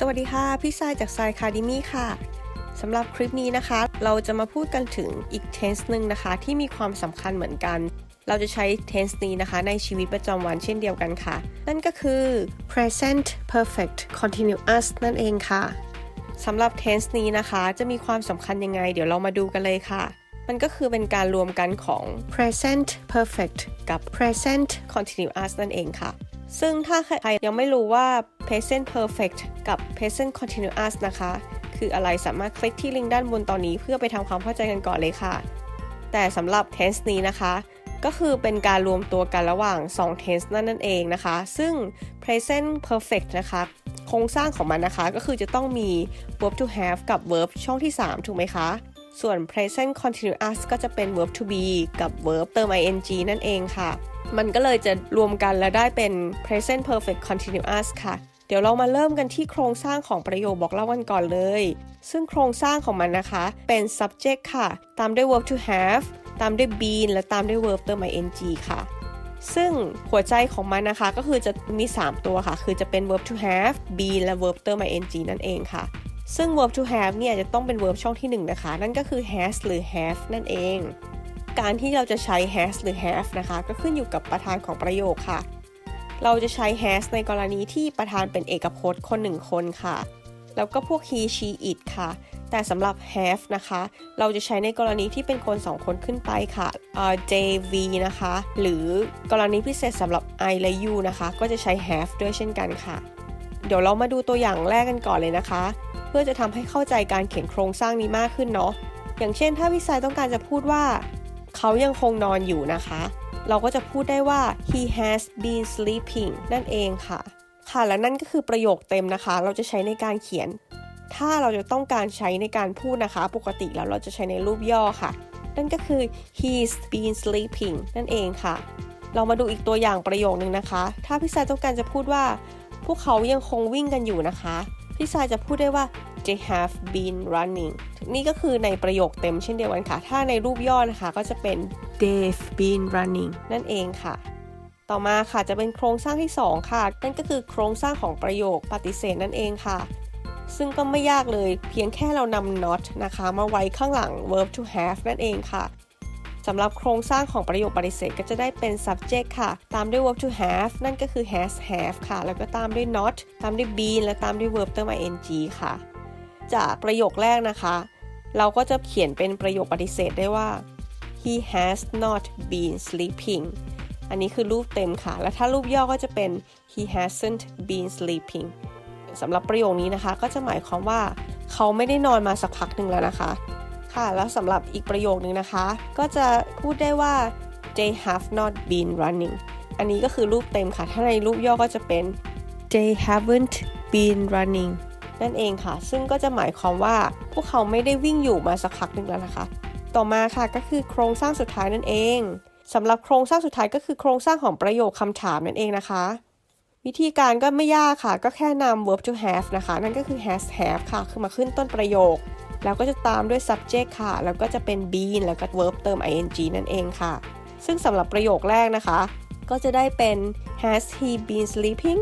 สวัสดีค่ะ พี่สายจากสายคาดิมี่ค่ะสำหรับคลิปนี้นะคะ เราจะมาพูดกันถึงอีก tense หนึ่งนะคะ ที่มีความสำคัญเหมือนกัน เราจะใช้ tense นี้นะคะ ในชีวิตประจำวันเช่นเดียวกันค่ะ นั่นก็คือ present perfect continuous นั่นเองค่ะสำหรับ tense นี้นะคะ จะมีความสำคัญยังไง เดี๋ยวเรามาดูกันเลยค่ะ มันก็คือเป็นการรวมกันของ present perfect กับ present continuous นั่นเองค่ะ ซึ่งถ้าใครยังไม่รู้ว่า present perfect กับ present continuous นะคะ คืออะไรสามารถคลิกที่ลิงก์ด้านบนตอนนี้เพื่อไปทำความเข้าใจกันก่อนเลยค่ะ แต่สำหรับ tense นี้นะคะ ก็คือเป็นการรวมตัวกันระหว่าง 2 tense นั่นนั่นเองนะคะ ซึ่ง present perfect นะคะ โครงสร้างของมันนะคะ ก็คือจะต้องมี verb to have กับ verb ช่องที่ 3 ถูกไหมคะส่วน present continuous ก็จะเป็น verb to be กับ verb เติม ing นั่นเองค่ะ มันก็เลยจะรวมกันแล้วได้เป็น present perfect continuous ค่ะ เดี๋ยวเรามาเริ่มกันที่โครงสร้างของประโยคบอกเล่ากันก่อนเลย ซึ่งโครงสร้างของมันนะคะ เป็น subject ค่ะ ตามด้วย verb to have ตามด้วย been และตามด้วย verb เติม ing ค่ะ ซึ่งหัวใจของมันนะคะก็คือจะมี 3 ตัวค่ะ คือจะเป็น verb to have been และ verb เติม ing นั่นเองค่ะ ซึ่ง verb to have เนี่ยจะต้องเป็น verb ช่องที่ 1 นะคะ นั่นก็คือ has หรือ have นั่นเอง การที่เราจะใช้ has หรือ have นะคะ ก็ขึ้นอยู่กับประธานของประโยคค่ะ เราจะใช้ has ในกรณีที่ประธานเป็นเอกพจน์คนหนึ่งคนค่ะ แล้วก็พวก he she it ค่ะ แต่สำหรับ have นะคะ เราจะใช้ในกรณีที่เป็นคน 2 คนขึ้นไปค่ะเอ่อ JV นะคะ หรือกรณีพิเศษสำหรับ I และ you นะคะ ก็จะใช้ have ด้วยเช่นกันค่ะ เดี๋ยวเรามาดูตัวอย่างแรกกันก่อนเลยนะคะ เพื่อจะทำให้เข้าใจการเขียนโครงสร้างนี้มากขึ้นเนาะอย่างเช่นถ้าพี่สายต้องการจะพูดว่า เขายังคงนอนอยู่นะคะ เราก็จะพูดได้ว่า he has been sleeping นั่นเองค่ะ ค่ะและนั่นก็คือประโยคเต็มนะคะ เราจะใช้ในการเขียน ถ้าเราจะต้องการใช้ในการพูดนะคะ ปกติแล้วเราจะใช้ในรูปย่อค่ะ นั่นก็คือ he's been sleeping นั่นเองค่ะ เรามาดูอีกตัวอย่างประโยคนึงนะคะ ถ้าพี่สายต้องการจะพูดว่า พวกเขายังคงวิ่งกันอยู่นะคะ พี่สายจะพูดได้ว่า they have been running นี่ก็คือในประโยคเต็มเช่นเดียวกันค่ะ ถ้าในรูปย่อนะคะก็จะเป็น they've been running นั่นเองค่ะ ต่อมาค่ะจะเป็นโครงสร้างที่ 2 ค่ะ นั่นก็คือโครงสร้างของประโยคปฏิเสธนั่นเองค่ะ ซึ่งก็ไม่ยากเลยเพียงแค่เรานำ not นะคะ มาไว้ข้างหลัง verb to have นั่นเองค่ะสำหรับโครงสร้างของประโยคปฏิเสธก็จะได้เป็น subject ค่ะ ตามด้วย verb to have นั่นก็คือ has have ค่ะ แล้วก็ตามด้วย not ตามด้วย been และตามด้วย verb เติม ing ค่ะ จากประโยคแรกนะคะ เราก็จะเขียนเป็นประโยคปฏิเสธได้ว่า he has not been sleeping อันนี้คือรูปเต็มค่ะ และถ้ารูปย่อก็จะเป็น he hasn't been sleeping สำหรับประโยคนี้นะคะ ก็จะหมายความว่า เขาไม่ได้นอนมาสักพักหนึ่งแล้วนะคะ ค่ะ แล้วสำหรับอีกประโยคนึงนะคะ ก็จะพูดได้ว่า they have not been running อันนี้ก็คือรูปเต็มค่ะ ถ้าในรูปย่อก็จะเป็น they haven't been running นั่นเองค่ะ ซึ่งก็จะหมายความว่าพวกเขาไม่ได้วิ่งอยู่มาสักพักหนึ่งแล้วนะคะ ต่อมาค่ะก็คือโครงสร้างสุดท้ายนั่นเองสำหรับโครงสร้างสุดท้ายก็คือโครงสร้างของประโยคคำถามนั่นเองนะคะ วิธีการก็ไม่ยากค่ะ ก็แค่นำ verb to have นะคะ นั่นก็คือ has have ค่ะ คือมาขึ้นต้นประโยค แล้วก็จะตามด้วย subject ค่ะ แล้วก็จะเป็น been แล้วก็ verb เติม ing นั่นเองค่ะ ซึ่งสำหรับประโยคแรกนะคะ ก็จะได้เป็น has he been sleeping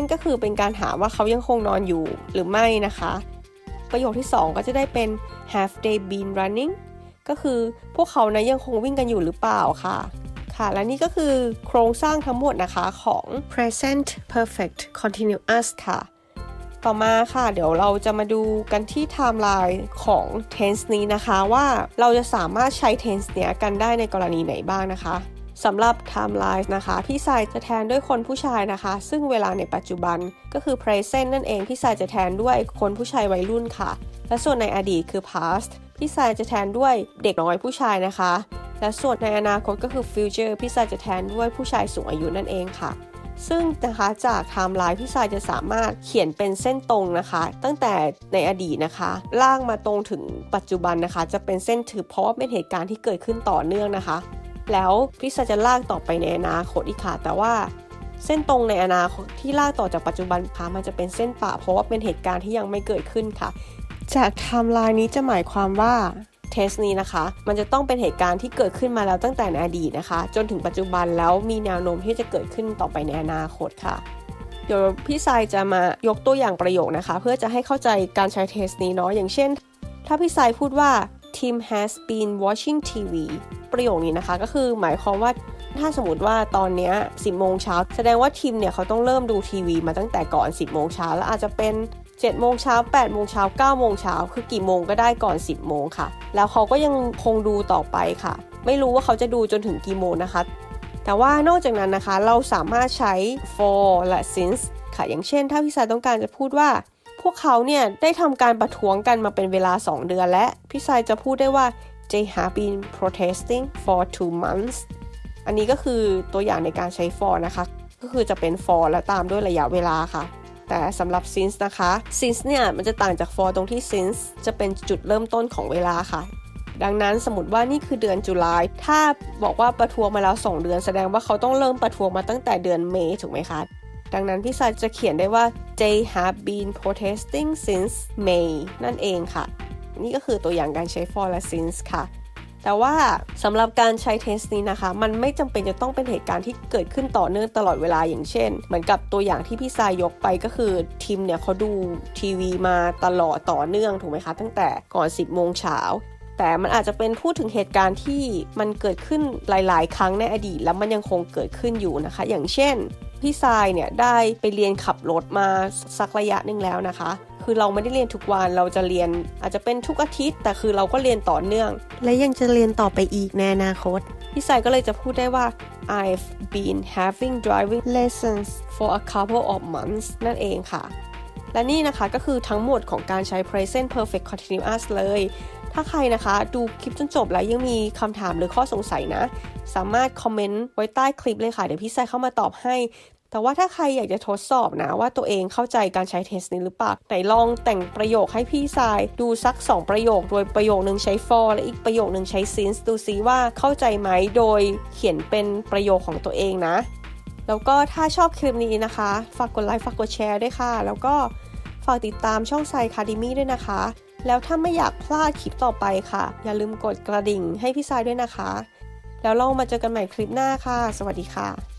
นั่นก็คือเป็นการถามว่าเขายังคงนอนอยู่หรือไม่นะคะ ประโยคที่ 2 ก็จะได้เป็น have they been running ก็คือพวกเขานะยังคงวิ่งกันอยู่หรือเปล่าค่ะ ค่ะ และนี่ก็คือโครงสร้างทั้งหมดนะคะของ present perfect continuous ค่ะ ต่อมาค่ะ เดี๋ยวเราจะมาดูกันที่ timeline ของ tense นี้นะคะว่าเราจะสามารถใช้ tense เนี้ยกันได้ในกรณีไหนบ้างนะคะ สำหรับ timeline นะคะ พี่สายจะแทนด้วยคนผู้ชายนะคะ ซึ่งเวลาในปัจจุบันก็คือ present นั่นเอง พี่สายจะแทนด้วยคนผู้ชายวัยรุ่นค่ะ และส่วนในอดีตคือ past พี่สายจะแทนด้วยเด็กน้อยผู้ชายนะคะ และส่วนในอนาคตก็คือ future พี่สายจะแทนด้วยผู้ชายสูงอายุนั่นเองค่ะซึ่งนะคะจากไทม์ไลน์พี่สายจะสามารถเขียนเป็นเส้นตรงนะคะ ตั้งแต่ในอดีตนะคะ ล่ากมาตรงถึงปัจจุบันนะคะ จะเป็นเส้นถือเพราะว่าเป็นเหตุการณ์ที่เกิดขึ้นต่อเนื่องนะคะ แล้วพี่าจะลากต่อไปในอนาคตอีกค่ะ แต่ว่าเส้นตรงในอนาคตที่ลากต่อจากปัจจุบันค่ะมันจะเป็นเส้นป่าเพราะว่าเป็นเหตุการณ์ที่ยังไม่เกิดขึ้นค่ะ จากไทม์ไลน์นี้จะหมายความว่าเทสนี้นะคะ มันจะต้องเป็นเหตุการณ์ที่เกิดขึ้นมาแล้วตั้งแต่ในอดีตนะคะ จนถึงปัจจุบันแล้วมีแนวโน้มที่จะเกิดขึ้นต่อไปในอนาคตค่ะ เดี๋ยวพี่ทรายจะมายกตัวอย่างประโยคนะคะ เพื่อจะให้เข้าใจการใช้เทสนี้เนาะอย่างเช่น ถ้าพี่ทรายพูดว่า Tim has been watching TV ประโยคนี้นะคะก็คือหมายความว่าถ้าสมมติว่าตอนนี้10โมงเช้าแสดงว่าทีมเนี่ยเขาต้องเริ่มดูทีวีมาตั้งแต่ก่อน 10โมงเช้าแล้วอาจจะเป็น7โมงเช้า8โมงเช้า9โมงเช้าคือกี่โมงก็ได้ก่อน 10โมงค่ะ แล้วเขาก็ยังคงดูต่อไปค่ะ ไม่รู้ว่าเขาจะดูจนถึงกี่โมงนะคะ แต่ว่านอกจากนั้นนะคะเราสามารถใช้ for และ since ค่ะ อย่างเช่น ถ้าพี่สายต้องการจะพูดว่า พวกเขาเนี่ยได้ทำการประท้วงกันมาเป็นเวลา 2 เดือนและ พี่สายจะพูดได้ว่า they have been protesting for two months อันนี้ก็คือตัวอย่างในการใช้ for นะคะ ก็คือจะเป็น for และตามด้วยระยะเวลาค่ะ แต่สำหรับ since นะคะ since เนี่ยมันจะต่างจาก for ตรงที่ since จะเป็นจุดเริ่มต้นของเวลาค่ะ ดังนั้นสมมติว่านี่คือเดือนจุลายถ้าบอกว่าประท้วงมาแล้ว 2 เดือน แสดงว่าเขาต้องเริ่มประท้วงมาตั้งแต่เดือนเมษถูกไหมคะ ดังนั้นพี่สายจะเขียนได้ว่า they have been protesting since May นั่นเองค่ะ นี่ก็คือตัวอย่างการใช้ for และ since ค่ะ แต่ว่าสำหรับการใช้เทสนี้นะคะ มันไม่จำเป็นจะต้องเป็นเหตุการณ์ที่เกิดขึ้นต่อเนื่องตลอดเวลาอย่างเช่น เหมือนกับตัวอย่างที่พี่สายยกไปก็คือทีมเนี่ยเขาดูทีวีมาตลอดต่อเนื่องถูกไหมคะ ตั้งแต่ก่อน 10 โมงเช้าแต่มันอาจจะเป็นพูดถึงเหตุการณ์ที่มันเกิดขึ้นหลาย ๆ ครั้งในอดีต แล้วมันยังคงเกิดขึ้นอยู่นะคะ อย่างเช่น พี่ทรายเนี่ยได้ไปเรียนขับรถมาสักระยะหนึ่งแล้วนะคะ คือเราไม่ได้เรียนทุกวันเราจะเรียนอาจจะเป็นทุกอาทิตย์ แต่คือเราก็เรียนต่อเนื่อง และยังจะเรียนต่อไปอีกในอนาคต พี่ทรายก็เลยจะพูดได้ว่า I've been having driving lessons for a couple of months นั่นเองค่ะ และนี่นะคะก็คือทั้งหมดของการใช้ present perfect continuous เลย ถ้าใครนะคะดูคลิปจนจบแล้วยังมีคำถามหรือข้อสงสัยนะ สามารถคอมเมนต์ไว้ใต้คลิปเลยค่ะ เดี๋ยวพี่ไซเข้ามาตอบให้ แต่ว่าถ้าใครอยากจะทดสอบนะ ว่าตัวเองเข้าใจการใช้เทสนี้หรือเปล่าไหนลองแต่งประโยคให้พี่ทรายดูสัก 2 ประโยค โดยประโยคนึงใช้ for และอีกประโยคนึงใช้ since ดูซิว่าเข้าใจไหมโดยเขียนเป็นประโยคของตัวเองนะ แล้วก็ถ้าชอบคลิปนี้นะคะ ฝากกดไลค์ฝากกดแชร์ด้วยค่ะ แล้วก็ฝากติดตามช่องไซคาดิมี่ด้วยนะคะ แล้วถ้าไม่อยากพลาดคลิปต่อไปค่ะ อย่าลืมกดกระดิ่งให้พี่ทรายด้วยนะคะ แล้วเรามาเจอกันใหม่คลิปหน้าค่ะ สวัสดีค่ะ